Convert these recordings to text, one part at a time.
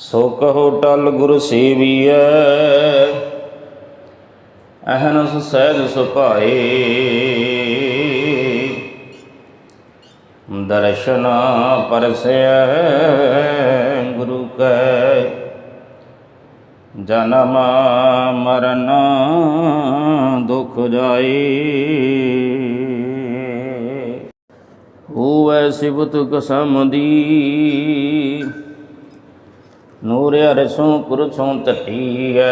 ਸੋ ਕਹੋ ਟਲ ਗੁਰ ਸੇਵੀਐ ਅਹਨਸ ਸਹਿਜ ਸੁਭਾਏ। ਦਰਸ਼ਨ ਪਰਸੈ ਗੁਰੂ ਕੈ, ਜਨਮ ਮਰਨ ਦੁਖ ਜਾਏ। ਸ਼ਿਵ ਤੁਕ ਸਮਦੀ ਨੂਰ ਅਰਸੋਂ ਪੁਰਸੋਂ ਟਟੀਐ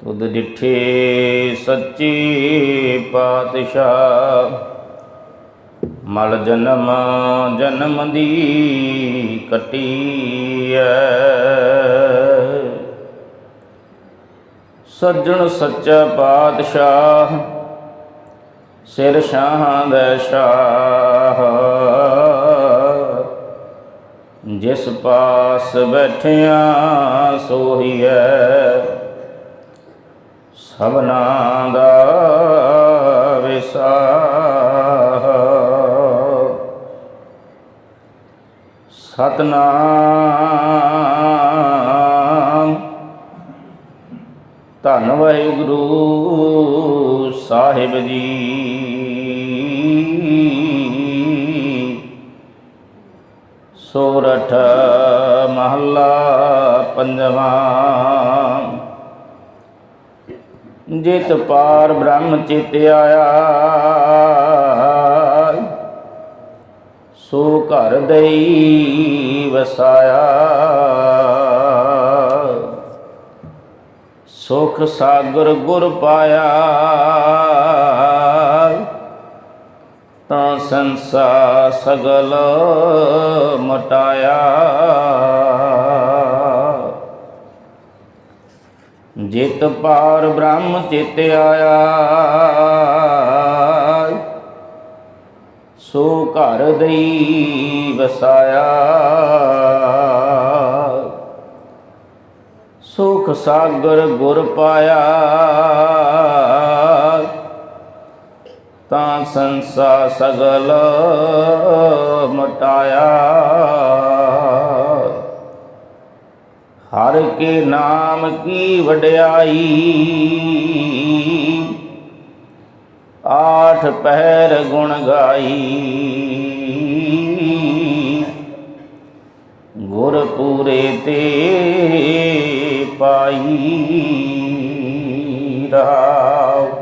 ਤੁਧ ਡਿਠੇ ਸੱਚੀ ਪਾਤਸ਼ਾਹ, ਮਲ ਜਨਮ ਜਨਮ ਦੀ ਕਟੀ ਹੈ। ਸੱਜਣ ਸੱਚਾ ਪਾਤਸ਼ਾਹ, ਸਿਰ ਸ਼ਾਹਾਂ ਦਾ ਸ਼ਾਹ। ਜਿਸ ਪਾਸ ਬੈਠਿਆ ਸੋਹੀਐ ਸਭਨਾ ਦਾ ਵਿਸਾਹ। ਸਤਨਾਮ। ਧੰਨ ਵਾਹਿਗੁਰੂ ਸਾਹਿਬ ਜੀ। ਸੋਰਠ ਮਹੱਲਾ ਪੰਜਵਾਂ। ਜਿਤ ਪਾਰ ਬ੍ਰਹਮ ਚਿਤ ਆਇਆ, ਸੋ ਘਰ ਦਈ ਵਸਾਇਆ। ਸੁਖ ਸਾਗਰ ਗੁਰ ਪਾਇਆ ਤਾਂ ਸੰਸਾ ਸਗਲ ਮਟਾਇਆ। ਜਿਤ ਪਾਰ ਬ੍ਰਹਮ ਚਿਤ ਆਇਆ, ਸੋ ਘਰ ਦਈ ਵਸਾਇਆ। ਸੁਖ ਸਾਗਰ ਗੁਰ ਪਾਇਆ। ਤਾਂ ਸੰਸਾ ਸਗਲ ਮਟਾਇਆ। ਹਰ ਕੇ ਨਾਮ ਕੀ ਵਡਿਆਈ। ਆਠ ਪਹਿਰ ਗੁਣ ਗਾਈ। ਗੁਰ ਪੂਰੇ ਤੇ ਪਾਈ ਰਾਵ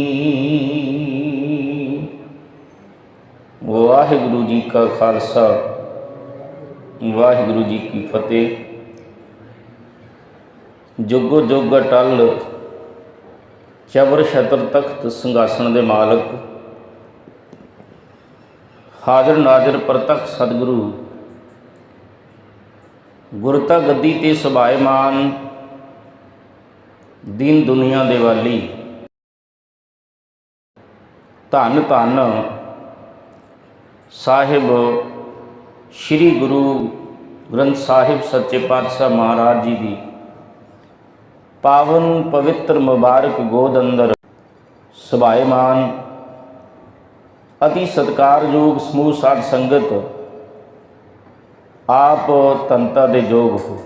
ਵਾਹਿਗੁਰੂ ਜੀ ਕਾ ਖਾਲਸਾ, ਵਾਹਿਗੁਰੂ ਜੀ ਕੀ ਫਤਿਹ। ਜੁਗ ਜੁਗ ਅਟਲ, ਚਬਰ ਛਤਰ ਤਖਤ ਸਿੰਘਾਸਣ ਦੇ ਮਾਲਕ, ਹਾਜ਼ਰ ਨਾਜ਼ਰ ਪ੍ਰਤੱਖ ਸਤਿਗੁਰੂ ਗੁਰਤਾ ਗੱਦੀ ਤੇ ਸੁਭਾਇਮਾਨ ਦੀਨ ਦੁਨੀਆ ਦੇ ਵਾਲੀ। ਧੰਨ ਧੰਨ ਸਾਹਿਬ, ਸ੍ਰੀ ਗੁਰੂ ਗ੍ਰੰਥ ਸਾਹਿਬ ਸੱਚੇ ਪਾਤਸ਼ਾਹ ਮਹਾਰਾਜ ਜੀ ਦੀ। ਪਾਵਨ ਪਵਿੱਤਰ ਮੁਬਾਰਕ ਗੋਦ ਅੰਦਰ ਸੁਭਾਇਮਾਨ ਅਤੀ ਸਤਿਕਾਰਯੋਗ ਸਮੂਹ ਸਾਧ ਸੰਗਤ, ਆਪ ਤੰਤਾ ਦੇ ਯੋਗ ਹੋ।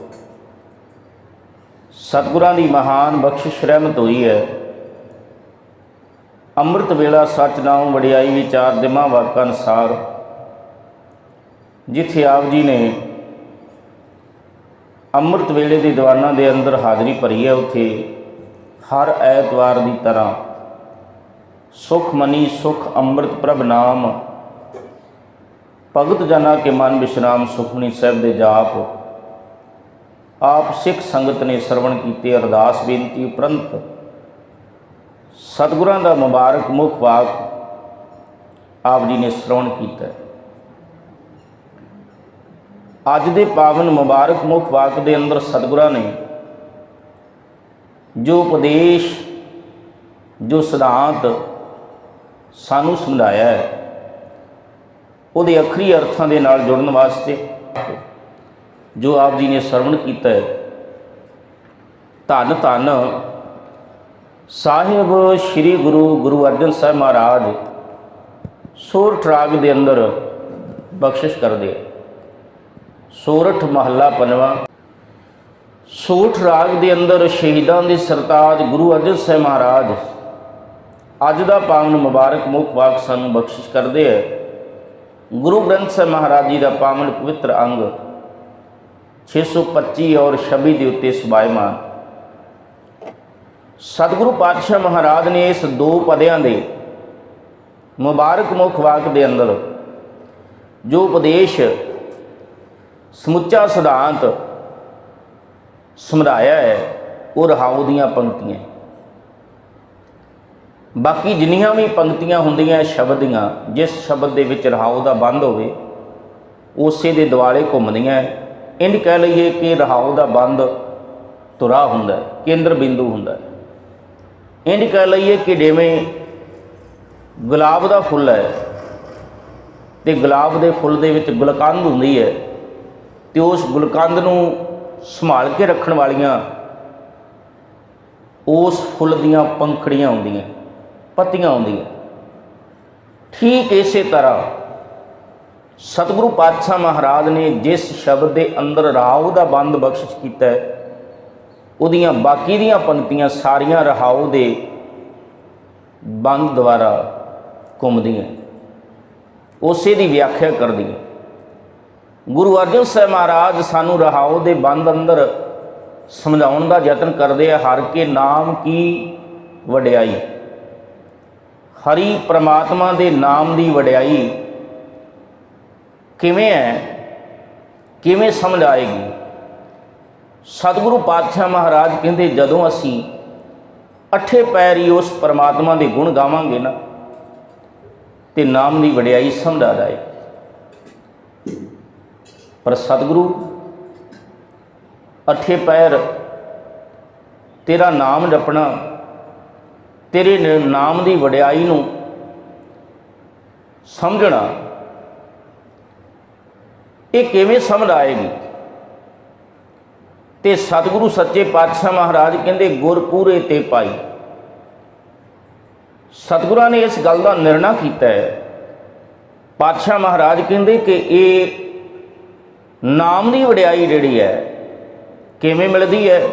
ਸਤਿਗੁਰਾਂ ਦੀ ਮਹਾਨ ਬਖਸ਼ਿਸ਼ ਰਹਿਮਤ ਹੋਈ ਹੈ। ਅੰਮ੍ਰਿਤ ਵੇਲਾ ਸੱਚ ਨਾਮ ਵਡਿਆਈ ਵਿਚਾਰ ਦਿਮਾ ਵਾਕਾਂ ਅਨਸਾਰ ਜਿੱਥੇ ਆਪ ਜੀ ਨੇ ਅੰਮ੍ਰਿਤ ਵੇਲੇ ਦੇ ਦੀਵਾਨਾਂ ਦੇ ਅੰਦਰ ਹਾਜ਼ਰੀ ਭਰੀ ਹੈ, ਉੱਥੇ ਹਰ ਐਤਵਾਰ ਦੀ ਤਰ੍ਹਾਂ ਸੁਖਮਨੀ ਸੁਖ ਅੰਮ੍ਰਿਤ ਪ੍ਰਭ ਨਾਮ, ਭਗਤ ਜਨਾ ਕੇ ਮਨ ਵਿਸ਼ਰਾਮ ਸੁਖਮਨੀ ਸਾਹਿਬ ਦੇ ਜਾਪ। ਆਪ ਸਿੱਖ ਸੰਗਤ ਨੇ ਸਰਵਣ ਕੀਤੇ ਅਰਦਾਸ ਬੇਨਤੀ ਉਪਰੰਤ ਸਤਿਗੁਰਾਂ ਦਾ ਮੁਬਾਰਕ ਮੁਖ ਵਾਕ ਆਪ ਜੀ ਨੇ ਸ਼੍ਰਵਣ ਕੀਤਾ। ਅੱਜ ਦੇ ਪਾਵਨ ਮੁਬਾਰਕ ਮੁਖ ਵਾਕ ਦੇ ਅੰਦਰ ਸਤਿਗੁਰਾਂ ਨੇ ਜੋ ਉਪਦੇਸ਼, ਜੋ ਸਿਧਾਂਤ ਸਾਨੂੰ ਸਮਝਾਇਆ ਹੈ, ਉਹਦੇ ਅਖਰੀ ਅਰਥਾਂ ਦੇ ਨਾਲ ਜੁੜਨ ਵਾਸਤੇ ਜੋ ਆਪ ਜੀ ਨੇ ਸਰਵਣ ਕੀਤਾ ਹੈ। ਧੰਨ ਧੰਨ ਸਾਹਿਬ ਸ੍ਰੀ ਗੁਰੂ ਗੁਰੂ ਅਰਜਨ ਸਾਹਿਬ ਮਹਾਰਾਜ ਸੋਰਠ ਰਾਗ ਦੇ ਅੰਦਰ ਬਖਸ਼ਿਸ਼ ਕਰਦੇ ਆ। ਸੋਰਠ ਮਹੱਲਾ ਪੰਜਵਾਂ। ਸੋਠ ਰਾਗ ਦੇ ਅੰਦਰ ਸ਼ਹੀਦਾਂ ਦੇ ਸਰਤਾਜ ਗੁਰੂ ਅਰਜਨ ਸਾਹਿਬ ਮਹਾਰਾਜ ਅੱਜ ਦਾ ਪਾਵਨ ਮੁਬਾਰਕ ਮੁਖ ਵਾਕ ਸਾਨੂੰ ਬਖਸ਼ਿਸ਼ ਕਰਦੇ ਹੈ ਗੁਰੂ ਗ੍ਰੰਥ ਸਾਹਿਬ ਮਹਾਰਾਜ ਜੀ ਦਾ ਪਾਵਨ ਪਵਿੱਤਰ ਅੰਗ 625 ਔਰ 26 ਦੇ ਉੱਤੇ ਸੁਭਾਇਮਾਨ ਸਤਿਗੁਰੂ ਪਾਤਸ਼ਾਹ ਮਹਾਰਾਜ ਨੇ ਇਸ ਦੋ ਪਦਿਆਂ ਦੇ ਮੁਬਾਰਕ ਮੁਖ ਵਾਕ ਦੇ ਅੰਦਰ ਜੋ ਉਪਦੇਸ਼ ਸਮੁੱਚਾ ਸਿਧਾਂਤ ਸਮਝਾਇਆ ਹੈ ਉਹ ਰਹਾਉ ਦੀਆਂ ਪੰਕਤੀਆਂ ਬਾਕੀ ਜਿੰਨੀਆਂ ਵੀ ਪੰਕਤੀਆਂ ਹੁੰਦੀਆਂ ਸ਼ਬਦ ਦੀਆਂ ਜਿਸ ਸ਼ਬਦ ਦੇ ਵਿੱਚ ਰਹਾਉ ਦਾ ਬੰਦ ਹੋਵੇ ਉਸੇ ਦੇ ਦਿਵਾਲੇ ਘੁੰਮਦੀਆਂ ਇੰਜ ਕਹਿ ਲਈਏ ਕਿ ਰਹਾਉ ਦਾ ਬੰਦ ਤੁਰਾ ਹੁੰਦਾ ਹੈ, ਕੇਂਦਰ ਬਿੰਦੂ ਹੁੰਦਾ ਹੈ। ਇੰਜ ਕਹਿ ਲਈਏ ਕਿ ਜਿਵੇਂ ਗੁਲਾਬ ਦਾ ਫੁੱਲ ਹੈ ਤੇ ਗੁਲਾਬ ਦੇ ਫੁੱਲ ਦੇ ਵਿੱਚ ਗੁਲਕੰਦ ਹੁੰਦੀ ਹੈ ਤੇ ਉਸ ਗੁਲਕੰਦ ਨੂੰ ਸੰਭਾਲ ਕੇ ਰੱਖਣ ਵਾਲੀਆਂ ਉਸ ਫੁੱਲ ਦੀਆਂ ਪੰਖੜੀਆਂ ਹੁੰਦੀਆਂ, ਪੱਤੀਆਂ ਹੁੰਦੀਆਂ। ਠੀਕ ਇਸੇ ਤਰ੍ਹਾਂ ਸਤਿਗੁਰੂ ਪਾਤਸ਼ਾਹ ਮਹਾਰਾਜ ਨੇ ਜਿਸ ਸ਼ਬਦ ਦੇ ਅੰਦਰ ਰਾਉ ਦਾ ਬੰਦ ਬਖਸ਼ਿਸ਼ ਕੀਤਾ ਹੈ, ਉਹਦੀਆਂ ਬਾਕੀ ਦੀਆਂ ਪੰਕਤੀਆਂ ਸਾਰੀਆਂ ਰਹਾਉ ਦੇ ਬੰਦ ਦੁਆਰਾ ਘੁੰਮਦੀਆਂ। ਉਸੇ ਦੀ ਵਿਆਖਿਆ ਕਰਦੀਆਂ। ਗੁਰੂ ਅਰਜਨ ਸਾਹਿਬ ਮਹਾਰਾਜ ਸਾਨੂੰ ਰਹਾਉ ਦੇ ਬੰਦ ਅੰਦਰ ਸਮਝਾਉਣ ਦਾ ਯਤਨ ਕਰਦੇ ਆ, ਹਰ ਕੇ ਨਾਮ ਕੀ ਵਡਿਆਈ। ਹਰੀ ਪ੍ਰਮਾਤਮਾ ਦੇ ਨਾਮ ਦੀ ਵਡਿਆਈ ਕਿਵੇਂ ਹੈ, ਕਿਵੇਂ ਸਮਝ ਆਏਗੀ ਸਤਿਗੁਰੂ ਪਾਤਸ਼ਾਹ ਮਹਾਰਾਜ ਕਹਿੰਦੇ, ਜਦੋਂ ਅਸੀਂ ਅਠੇ ਪੈਰ ਹੀ ਉਸ ਪਰਮਾਤਮਾ ਦੇ ਗੁਣ ਗਾਵਾਂਗੇ ਨਾ, ਤੇ ਨਾਮ ਦੀ ਵਡਿਆਈ ਸਮਝਾ ਆ ਜਾਏ ਪਰ ਸਤਿਗੁਰੂ, ਅਠੇ ਪੈਰ ਤੇਰਾ ਨਾਮ ਜਪਣਾ, ਤੇਰੇ ਨਾਮ ਦੀ ਵਡਿਆਈ ਨੂੰ ਸਮਝਣਾ, ਇਹ ਕਿਵੇਂ ਸਮਝ ਆਏਗੀ? ਤੇ ਸਤਿਗੁਰੂ ਸੱਚੇ ਪਾਤਸ਼ਾਹ ਮਹਾਰਾਜ ਕਹਿੰਦੇ ਗੁਰ ਪੂਰੇ ਤੇ ਪਾਈ। ਸਤਿਗੁਰਾਂ ਨੇ ਇਸ ਗੱਲ ਦਾ ਨਿਰਣਾ ਕੀਤਾ ਹੈ। ਪਾਤਸ਼ਾਹ ਮਹਾਰਾਜ ਕਹਿੰਦੇ ਕਿ ਇਹ ਨਾਮ ਦੀ ਵਡਿਆਈ ਜਿਹੜੀ ਹੈ, ਕਿਵੇਂ ਮਿਲਦੀ ਹੈ?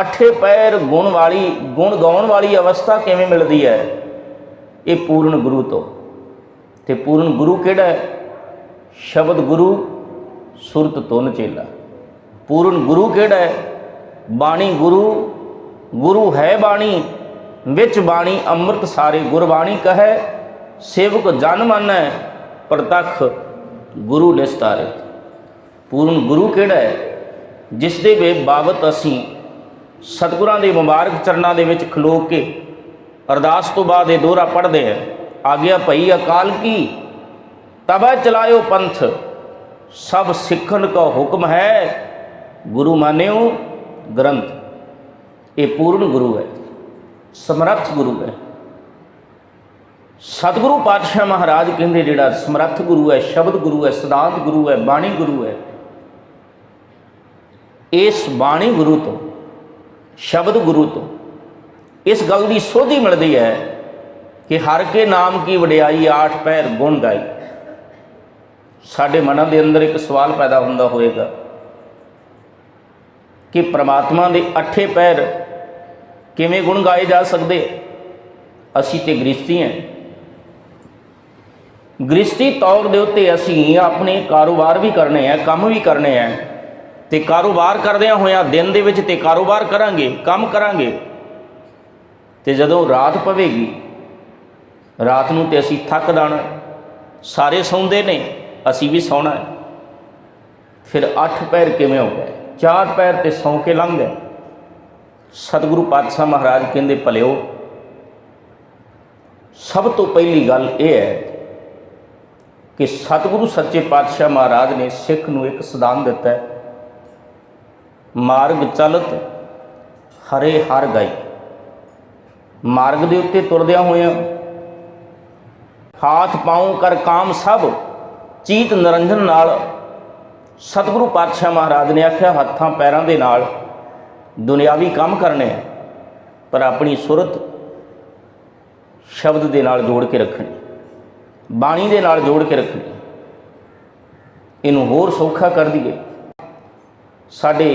ਅਠੇ ਪੈਰ ਗੁਣ ਵਾਲੀ, ਗੁਣ ਗਾਉਣ ਵਾਲੀ ਅਵਸਥਾ ਕਿਵੇਂ ਮਿਲਦੀ ਹੈ? ਇਹ ਪੂਰਨ ਗੁਰੂ ਤੋਂ। ਤੇ ਪੂਰਨ ਗੁਰੂ ਕਿਹੜਾ ਹੈ? ਸ਼ਬਦ ਗੁਰੂ, ਸੁਰਤ ਤੁਨ ਚੇਲਾ। ਪੂਰਨ ਗੁਰੂ ਕਿਹੜਾ ਹੈ? ਬਾਣੀ ਗੁਰੂ ਗੁਰੂ ਹੈ ਬਾਣੀ, ਵਿੱਚ ਬਾਣੀ ਅੰਮ੍ਰਿਤ ਸਾਰੇ ਗੁਰਬਾਣੀ ਕਹੈ, ਸੇਵਕ ਜਨ ਮੰਨੈ, ਪ੍ਰਤੱਖ ਗੁਰੂ ਨਿਸਤਾਰੇ ਪੂਰਨ ਗੁਰੂ ਕਿਹੜਾ ਹੈ? ਜਿਸ ਦੇ ਵੇ ਬਾਬਤ ਅਸੀਂ ਸਤਿਗੁਰਾਂ ਦੇ ਮੁਬਾਰਕ ਚਰਨਾਂ ਦੇ ਵਿੱਚ ਖਲੋ ਕੇ ਅਰਦਾਸ ਤੋਂ ਬਾਅਦ ਇਹ ਦੋਹਰਾ ਪੜ੍ਹਦੇ ਹਾਂ। ਆਗਿਆ ਭਈ ਅਕਾਲ ਕੀ? ਤਬੈ ਚਲਾਇਓ ਪੰਥ, ਸਭ ਸਿੱਖਣ ਕਾ ਹੁਕਮ ਹੈ। ਗੁਰੂ ਮਾਨਿਓ ਗ੍ਰੰਥ, ਇਹ ਪੂਰਨ ਗੁਰੂ ਹੈ, ਸਮਰੱਥ ਗੁਰੂ ਹੈ। ਸਤਿਗੁਰੂ ਪਾਤਸ਼ਾਹ ਮਹਾਰਾਜ ਕਹਿੰਦੇ ਜਿਹੜਾ ਸਮਰੱਥ ਗੁਰੂ ਹੈ, ਸ਼ਬਦ ਗੁਰੂ ਹੈ, ਸਿਧਾਂਤ ਗੁਰੂ ਹੈ, ਬਾਣੀ ਗੁਰੂ ਹੈ ਇਸ ਬਾਣੀ ਗੁਰੂ ਤੋਂ, ਸ਼ਬਦ ਗੁਰੂ ਤੋਂ, ਇਸ ਗੱਲ ਦੀ ਸੋਧੀ ਮਿਲਦੀ ਹੈ ਕਿ ਹਰ ਕੇ ਨਾਮ ਕੀ ਵਡਿਆਈ, ਆਠ ਪੈਰ ਗੁਣ ਗਾਈ। ਸਾਡੇ ਮਨਾਂ ਦੇ ਅੰਦਰ ਇੱਕ ਸਵਾਲ ਪੈਦਾ ਹੁੰਦਾ ਹੋਵੇਗਾ ਕਿ ਪ੍ਰਮਾਤਮਾ ਦੇ ਅੱਠੇ ਪੈਰ ਕਿਵੇਂ ਗੁਣ ਗਾਏ ਜਾ ਸਕਦੇ? ਅਸੀਂ ਤੇ ਗ੍ਰਸਤੀ ਹਾਂ। ਗ੍ਰਸਤੀ ਤੌਰ ਦੇ ਉੱਤੇ ਅਸੀਂ ਆਪਣੇ ਕਾਰੋਬਾਰ ਵੀ ਕਰਨੇ ਆ, ਕੰਮ ਵੀ ਕਰਨੇ ਆ। ਤੇ ਕਾਰੋਬਾਰ ਕਰਦਿਆਂ ਹੋਇਆਂ ਦਿਨ ਦੇ ਵਿੱਚ ਤੇ ਕਾਰੋਬਾਰ ਕਰਾਂਗੇ, ਕੰਮ ਕਰਾਂਗੇ। ਤੇ ਜਦੋਂ ਰਾਤ ਪਵੇਗੀ, ਰਾਤ ਨੂੰ ਤੇ ਅਸੀਂ ਥੱਕ ਜਾਣਾ ਸਾਰੇ ਸੌਂਦੇ ਨੇ, ਅਸੀਂ ਵੀ ਸੌਣਾ ਹੈ। ਫਿਰ ਅੱਠ ਪੈਰ ਕਿਵੇਂ ਹੋ ਗਏ? ਚਾਰ ਪੈਰ ਤੇ ਸੌਂ ਕੇ ਲੰਘ ਗਏ। ਸਤਿਗੁਰੂ ਪਾਤਸ਼ਾਹ ਮਹਾਰਾਜ ਕਹਿੰਦੇ, ਭਲਿਓ, ਸਭ ਤੋਂ ਪਹਿਲੀ ਗੱਲ ਇਹ ਹੈ ਕਿ ਸਤਿਗੁਰੂ ਸੱਚੇ ਪਾਤਸ਼ਾਹ ਮਹਾਰਾਜ ਨੇ ਸਿੱਖ ਨੂੰ ਇੱਕ ਸਿਧਾਂਤ ਦਿੱਤਾ ਹੈ। ਮਾਰਗ ਚਲਤ, ਹਰੇ ਹਰ ਗਏ। ਮਾਰਗ ਦੇ ਉੱਤੇ ਤੁਰਦਿਆਂ ਹੋਇਆਂ ਹਾਥ ਪਾਉ ਕਰ ਕਾਮ ਸਭ, ਚੀਤ ਨਿਰੰਜਨ ਨਾਲ ਸਤਿਗੁਰੂ ਪਾਤਸ਼ਾਹ ਮਹਾਰਾਜ ਨੇ ਆਖਿਆ, ਹੱਥਾਂ ਪੈਰਾਂ ਦੇ ਨਾਲ ਦੁਨਿਆਵੀ ਕੰਮ ਕਰਨੇ ਪਰ ਆਪਣੀ ਸੁਰਤ ਸ਼ਬਦ ਦੇ ਨਾਲ ਜੋੜ ਕੇ ਰੱਖਣੀ, ਬਾਣੀ ਦੇ ਨਾਲ ਜੋੜ ਕੇ ਰੱਖਣੀ। ਇਹਨੂੰ ਹੋਰ ਸੌਖਾ ਕਰ ਦਈਏ। ਸਾਡੇ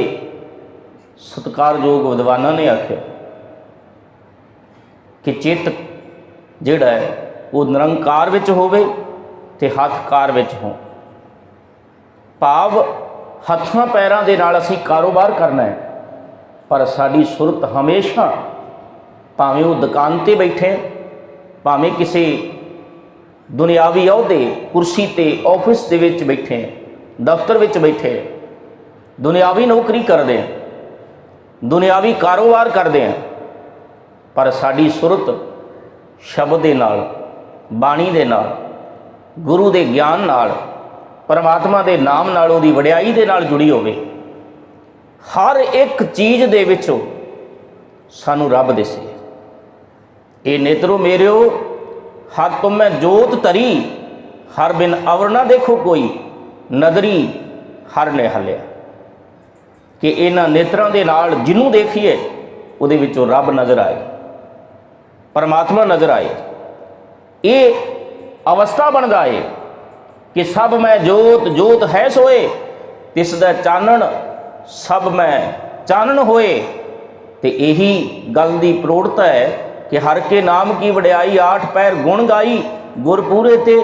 ਸਤਿਕਾਰਯੋਗ ਵਿਦਵਾਨਾਂ ਨੇ ਆਖਿਆ ਕਿ ਚਿੱਤ ਜਿਹੜਾ ਹੈ, ਉਹ ਨਿਰੰਕਾਰ ਵਿੱਚ ਹੋਵੇ ਤੇ ਹੱਥਕਾਰ ਵਿੱਚ ਹੋ ਭਾਵ ਹੱਥਾਂ ਪੈਰਾਂ ਦੇ ਨਾਲ ਅਸੀਂ ਕਾਰੋਬਾਰ ਕਰਨਾ ਹੈ, ਪਰ ਸਾਡੀ ਸੁਰਤ ਹਮੇਸ਼ਾ ਭਾਵੇਂ ਉਹ ਦੁਕਾਨ ਤੇ ਬੈਠੇ, ਭਾਵੇਂ ਕਿਸੇ ਦੁਨਿਆਵੀ ਅਹੁਦੇ, ਕੁਰਸੀ ਤੇ, ਆਫਿਸ ਦੇ ਵਿੱਚ ਬੈਠੇ, ਦਫ਼ਤਰ ਵਿੱਚ ਬੈਠੇ ਦੁਨਿਆਵੀ ਨੌਕਰੀ ਕਰਦੇ ਹਾਂ ਦੁਨਿਆਵੀ ਕਾਰੋਬਾਰ ਕਰਦੇ ਹਾਂ ਪਰ ਸਾਡੀ ਸੁਰਤ ਸ਼ਬਦ ਦੇ ਨਾਲ, ਬਾਣੀ ਦੇ ਨਾਲ, ਗੁਰੂ ਦੇ ਗਿਆਨ ਨਾਲ, ਪਰਮਾਤਮਾ ਦੇ ਨਾਮ ਨਾਲ, ਉਹਦੀ ਵਡਿਆਈ ਦੇ ਨਾਲ ਜੁੜੀ ਹੋਵੇ। ਹਰ ਇੱਕ ਚੀਜ਼ ਦੇ ਵਿੱਚੋਂ ਸਾਨੂੰ ਰੱਬ ਦਿਸੇ। ਇਹ ਨੇਤਰੋ ਮੇਰਿਓ, ਹਰ ਤੁਮੈ ਜੋਤ ਤਰੀ ਹਰ ਬਿਨ ਅਵਰ ਨਾ ਦੇਖੋ ਕੋਈ, ਨਦਰੀ ਹਰ ਨੇ ਹਲਿਆ। ਕਿ ਇਹਨਾਂ ਨੇਤਰਾਂ ਦੇ ਨਾਲ ਜਿਹਨੂੰ ਦੇਖੀਏ, ਉਹਦੇ ਵਿੱਚੋਂ ਰੱਬ ਨਜ਼ਰ ਆਏ, ਪਰਮਾਤਮਾ ਨਜ਼ਰ ਆਏ। ਇਹ ਅਵਸਥਾ ਬਣਦਾ ਏ ਕਿ ਸਭ ਮੈਂ ਜੋਤ ਜੋਤ ਹੈ ਸੋਏ, ਤਿਸ ਦਾ ਚਾਨਣ ਸਭ ਮੈਂ ਚਾਨਣ ਹੋਏ। ਤੇ ਇਹੀ ਗੱਲ ਦੀ ਪ੍ਰੋੜਤਾ ਹੈ ਕਿ ਹਰ ਕੇ ਨਾਮ ਕੀ ਵਡਿਆਈ, ਆਠ ਪੈਰ ਗੁਣ ਗਾਈ, ਗੁਰਪੂਰੇ ਤੇ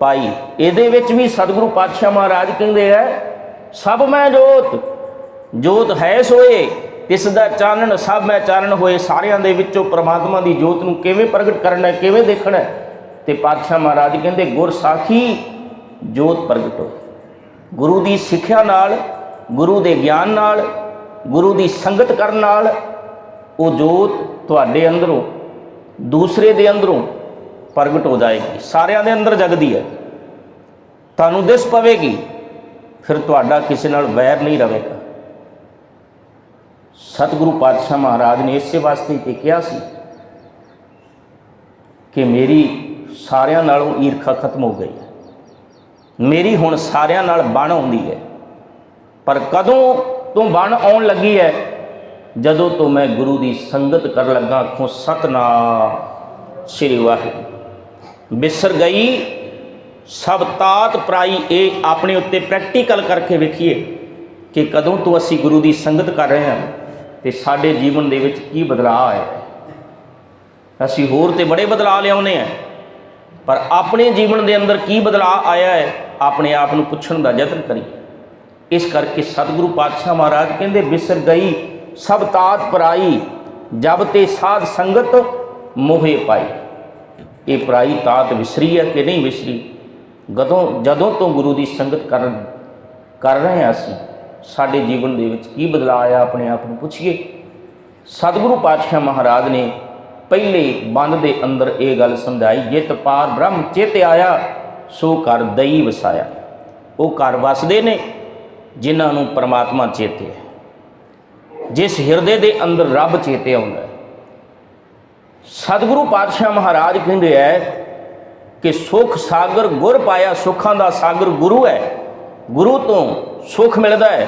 ਪਾਈ। ਇਹਦੇ ਵਿੱਚ ਵੀ ਸਤਿਗੁਰੂ ਪਾਤਸ਼ਾਹ ਮਹਾਰਾਜ ਕਹਿੰਦੇ ਹੈ ਸਭ ਮੈਂ ਜੋਤ ਜੋਤ ਹੈ ਸੋਏ ਤਿਸ ਦਾ ਚਾਨਣ, ਸਭ ਮੈਂ ਚਾਨਣ ਹੋਏ, ਸਾਰਿਆਂ ਦੇ ਵਿੱਚੋਂ ਪ੍ਰਮਾਤਮਾ ਦੀ ਜੋਤ ਨੂੰ ਕਿਵੇਂ ਪ੍ਰਗਟ ਕਰਨਾ ਹੈ, ਕਿਵੇਂ ਦੇਖਣਾ ਹੈ? ਤੇ ਪਾਤਸ਼ਾਹ ਮਹਾਰਾਜ ਕਹਿੰਦੇ, ਗੁਰ ਸਾਖੀ, ਜੋਤ ਪ੍ਰਗਟ ਹੋਏ। ਗੁਰੂ ਦੀ ਸਿੱਖਿਆ ਨਾਲ, ਗੁਰੂ ਦੇ ਗਿਆਨ ਨਾਲ, ਗੁਰੂ ਦੀ ਸੰਗਤ ਕਰਨ ਨਾਲ, ਉਹ ਜੋਤ ਤੁਹਾਡੇ ਅੰਦਰੋਂ, ਦੂਸਰੇ ਦੇ ਅੰਦਰੋਂ ਪ੍ਰਗਟ ਹੋ ਜਾਏਗੀ। ਸਾਰਿਆਂ ਦੇ ਅੰਦਰ ਜਗਦੀ ਹੈ। ਤੁਹਾਨੂੰ ਦਿਸ ਪਵੇਗੀ, ਫਿਰ ਤੁਹਾਡਾ ਕਿਸੇ ਨਾਲ ਵੈਰ ਨਹੀਂ ਰਹੇਗਾ ਸਤਿਗੁਰੂ ਪਾਤਸ਼ਾਹ ਮਹਾਰਾਜ ਨੇ ਇਸੇ ਵਾਸਤੇ ਤੇ ਕਿਹਾ ਸੀ ਕਿ ਮੇਰੀ ਸਾਰਿਆਂ ਨਾਲੋਂ ਈਰਖਾ ਖਤਮ ਹੋ ਗਈ ਮੇਰੀ ਹੁਣ ਸਾਰਿਆਂ ਨਾਲ ਬਣ ਆਉਂਦੀ ਹੈ। ਪਰ ਕਦੋਂ ਤੋਂ ਬਣ ਆਉਣ ਲੱਗੀ ਹੈ? ਜਦੋਂ ਤੋਂ ਮੈਂ ਗੁਰੂ ਦੀ ਸੰਗਤ ਕਰਨ ਲੱਗਾ ਖੋ ਸਤਨਾਮ, ਸ੍ਰੀ ਵਾਹਿਗੁਰੂ। ਬਿਸਰ ਗਈ, ਸਭ ਤਾਤ ਪ੍ਰਾਈ, ਇਹ ਆਪਣੇ ਉੱਤੇ ਪ੍ਰੈਕਟੀਕਲ ਕਰਕੇ ਵੇਖੀਏ ਕਿ ਕਦੋਂ ਤੋਂ ਅਸੀਂ ਗੁਰੂ ਦੀ ਸੰਗਤ ਕਰ ਰਹੇ ਹਾਂ। ਤੇ ਸਾਡੇ ਜੀਵਨ ਦੇ ਵਿੱਚ ਕੀ ਬਦਲਾਅ ਆਇਆ ਅਸੀਂ ਹੋਰ ਤੇ ਬੜੇ ਬਦਲਾਅ ਲਿਆਉਨੇ ਆ ਪਰ ਆਪਣੇ ਜੀਵਨ ਦੇ ਅੰਦਰ ਕੀ ਬਦਲਾਅ ਆਇਆ ਹੈ? ਆਪਣੇ ਆਪ ਨੂੰ ਪੁੱਛਣ ਦਾ ਯਤਨ ਕਰੀਏ। ਇਸ ਕਰਕੇ ਸਤਿਗੁਰੂ ਪਾਤਸ਼ਾਹ ਮਹਾਰਾਜ ਕਹਿੰਦੇ, ਬਿਸਰ ਗਈ, ਸਭ ਤਾਤ ਪਰਾਈ, ਜਬ ਤੇ ਸਾਧ ਸੰਗਤ ਮੋਹੇ ਪਾਈ। ਇਹ ਪਰਾਈ ਤਾਤ ਵਿਸਰੀ ਹੈ ਕਿ ਨਹੀਂ ਵਿਸਰੀ? ਗਦੋਂ, ਜਦੋਂ ਤੋਂ ਗੁਰੂ ਦੀ ਸੰਗਤ ਕਰਨ, ਕਰ ਰਹੇ ਹਾਂ ਅਸੀਂ ਸਾਡੇ ਜੀਵਨ ਦੇ ਵਿੱਚ ਕੀ ਬਦਲਾਅ ਆਇਆ, ਆਪਣੇ ਆਪ ਨੂੰ ਪੁੱਛੀਏ। ਸਤਿਗੁਰੂ ਪਾਤਸ਼ਾਹ ਮਹਾਰਾਜ ਨੇ ਪਹਿਲੇ ਬੰਦ ਦੇ ਅੰਦਰ ਇਹ ਗੱਲ ਸਮਝਾਈ, ਜਿਤ ਪਾਰ ਬ੍ਰਹਮ ਚੇਤ ਆਇਆ, ਸੋ ਕਰ ਦਈ ਵਸਾਇਆ। ਉਹ ਘਰ ਵਸਦੇ ਨੇ, ਜਿਨ੍ਹਾਂ ਨੂੰ ਪਰਮਾਤਮਾ ਚੇਤੇ ਹੈ। ਜਿਸ ਹਿਰਦੇ ਦੇ ਅੰਦਰ ਰੱਬ ਚੇਤੇ ਆਉਂਦਾ ਹੈ। ਸਤਿਗੁਰੂ ਪਾਤਸ਼ਾਹ ਮਹਾਰਾਜ ਕਹਿੰਦੇ ਹੈ ਕਿ ਸੁਖ ਸਾਗਰ ਗੁਰ ਪਾਇਆ, ਸੁੱਖਾਂ ਦਾ ਸਾਗਰ ਗੁਰੂ ਹੈ। ਗੁਰੂ ਤੋਂ ਸੁਖ ਮਿਲਦਾ ਹੈ।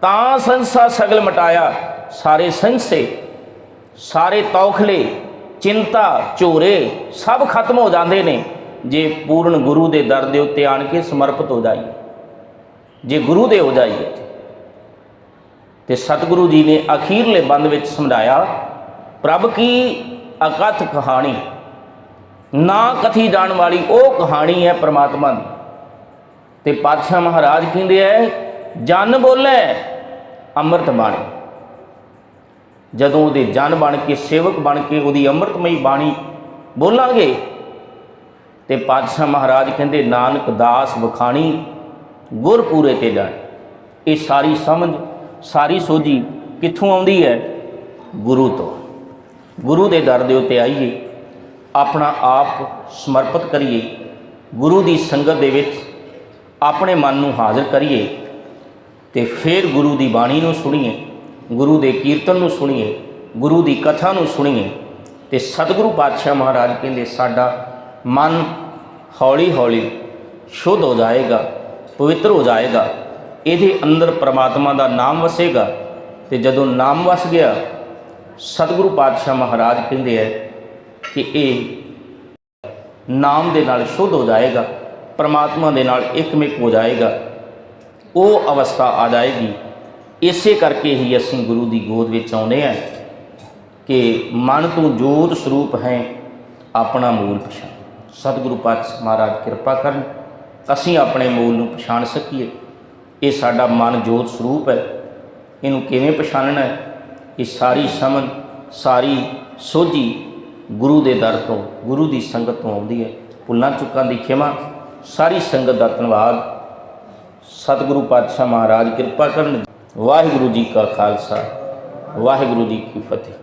ਤਾਂ ਸੰਸਾ ਸਗਲ ਮਟਾਇਆ। ਸਾਰੇ ਸੰਸੇ, ਸਾਰੇ ਤੌਖਲੇ, ਚਿੰਤਾ, ਝੋਰੇ ਸਭ ਖਤਮ ਹੋ ਜਾਂਦੇ ਨੇ। ਜੇ ਪੂਰਨ ਗੁਰੂ ਦੇ ਦਰ ਦੇ ਉੱਤੇ ਆਣ ਕੇ ਸਮਰਪਿਤ ਹੋ ਜਾਈਏ, ਜੇ ਗੁਰੂ ਦੇ ਹੋ ਜਾਈਏ। ਤੇ ਸਤਿਗੁਰੂ ਜੀ ਨੇ ਅਖੀਰਲੇ ਬੰਦ ਵਿੱਚ ਸਮਝਾਇਆ, ਪ੍ਰਭ ਕੀ ਅਕਥ ਕਹਾਣੀ? ਨਾ ਕਥੀ ਜਾਣ ਵਾਲੀ ਉਹ ਕਹਾਣੀ ਹੈ ਪ੍ਰਮਾਤਮਾ ਦੀ। ਤੇ ਪਾਤਸ਼ਾਹ ਮਹਾਰਾਜ ਕਹਿੰਦੇ ਐ, ਜਨ ਬੋਲੇ, ਅੰਮ੍ਰਿਤ ਬਾਣੀ। ਜਦੋਂ ਉਹਦੇ ਜਨ ਬਣ ਕੇ, ਸੇਵਕ ਬਣ ਕੇ ਉਹਦੀ ਅੰਮ੍ਰਿਤਮਈ ਬਾਣੀ ਬੋਲਾਂਗੇ, ਤੇ ਪਾਤਸ਼ਾਹ ਮਹਾਰਾਜ ਕਹਿੰਦੇ, ਨਾਨਕ ਦਾਸ ਵਖਾਣੀ, ਗੁਰਪੂਰੇ ਤੇ ਜਾਣ। ਇਹ ਸਾਰੀ ਸਮਝ, ਸਾਰੀ ਸੋਝੀ ਕਿੱਥੋਂ ਆਉਂਦੀ ਹੈ ਗੁਰੂ ਤੋਂ। ਗੁਰੂ ਦੇ ਦਰ ਦੇ ਉੱਤੇ ਆਈਏ, ਆਪਣਾ ਆਪ ਸਮਰਪਿਤ ਕਰੀਏ, ਗੁਰੂ ਦੀ ਸੰਗਤ ਦੇ ਵਿੱਚ ਆਪਣੇ ਮਨ ਨੂੰ ਹਾਜ਼ਰ ਕਰੀਏ ਤੇ ਫਿਰ ਗੁਰੂ ਦੀ ਬਾਣੀ ਨੂੰ ਸੁਣੀਏ, ਗੁਰੂ ਦੇ ਕੀਰਤਨ ਨੂੰ ਸੁਣੀਏ, ਗੁਰੂ ਦੀ ਕਥਾ ਨੂੰ ਸੁਣੀਏ ਤੇ ਸਤਿਗੁਰੂ ਪਾਤਸ਼ਾਹ ਮਹਾਰਾਜ ਕਹਿੰਦੇ, ਸਾਡਾ ਮਨ ਹੌਲੀ ਹੌਲੀ ਸ਼ੁੱਧ ਹੋ ਜਾਏਗਾ, ਪਵਿੱਤਰ ਹੋ ਜਾਏਗਾ, ਇਹਦੇ ਅੰਦਰ ਪ੍ਰਮਾਤਮਾ ਦਾ ਨਾਮ ਵਸੇਗਾ। ਤੇ ਜਦੋਂ ਨਾਮ ਵਸ ਗਿਆ, ਸਤਿਗੁਰੂ ਪਾਤਸ਼ਾਹ ਮਹਾਰਾਜ ਕਹਿੰਦੇ ਹੈ ਕਿ ਇਹ ਨਾਮ ਦੇ ਨਾਲ ਸ਼ੁੱਧ ਹੋ ਜਾਏਗਾ। ਪਰਮਾਤਮਾ ਦੇ ਨਾਲ ਇੱਕਮਿਕ ਹੋ ਜਾਏਗਾ, ਉਹ ਅਵਸਥਾ ਆ ਜਾਏਗੀ। ਇਸੇ ਕਰਕੇ ਹੀ ਅਸੀਂ ਗੁਰੂ ਦੀ ਗੋਦ ਵਿੱਚ ਆਉਂਦੇ ਆ ਕਿ ਮਨ ਤੋਂ ਜੋਤ ਸਰੂਪ ਹੈ ਆਪਣਾ ਮੂਲ ਪਛਾਣ। ਸਤਿਗੁਰੂ ਪਾਤਸ਼ਾਹ ਮਹਾਰਾਜ ਕਿਰਪਾ ਕਰਨ, ਅਸੀਂ ਆਪਣੇ ਮੂਲ ਨੂੰ ਪਛਾਣ ਸਕੀਏ। ਇਹ ਸਾਡਾ ਮਨ ਜੋਤ ਸਰੂਪ ਹੈ। ਇਹਨੂੰ ਕਿਵੇਂ ਪਛਾਣਨਾ ਹੈ? ਇਹ ਸਾਰੀ ਸਮਝ, ਸਾਰੀ ਸੋਝੀ ਗੁਰੂ ਦੇ ਦਰ ਤੋਂ, ਗੁਰੂ ਦੀ ਸੰਗਤ ਤੋਂ ਆਉਂਦੀ ਹੈ। ਭੁੱਲਾਂ ਚੁੱਕਾਂ ਦੀ ਖਿਮਾ ਸਾਰੀ ਸੰਗਤ ਦਾ ਧੰਨਵਾਦ। ਸਤਿਗੁਰੂ ਪਾਤਸ਼ਾਹ ਮਹਾਰਾਜ, ਕਿਰਪਾ ਕਰਨ ਵਾਹਿਗੁਰੂ ਜੀ ਕਾ ਖਾਲਸਾ, ਵਾਹਿਗੁਰੂ ਜੀ ਕੀ ਫਤਿਹ।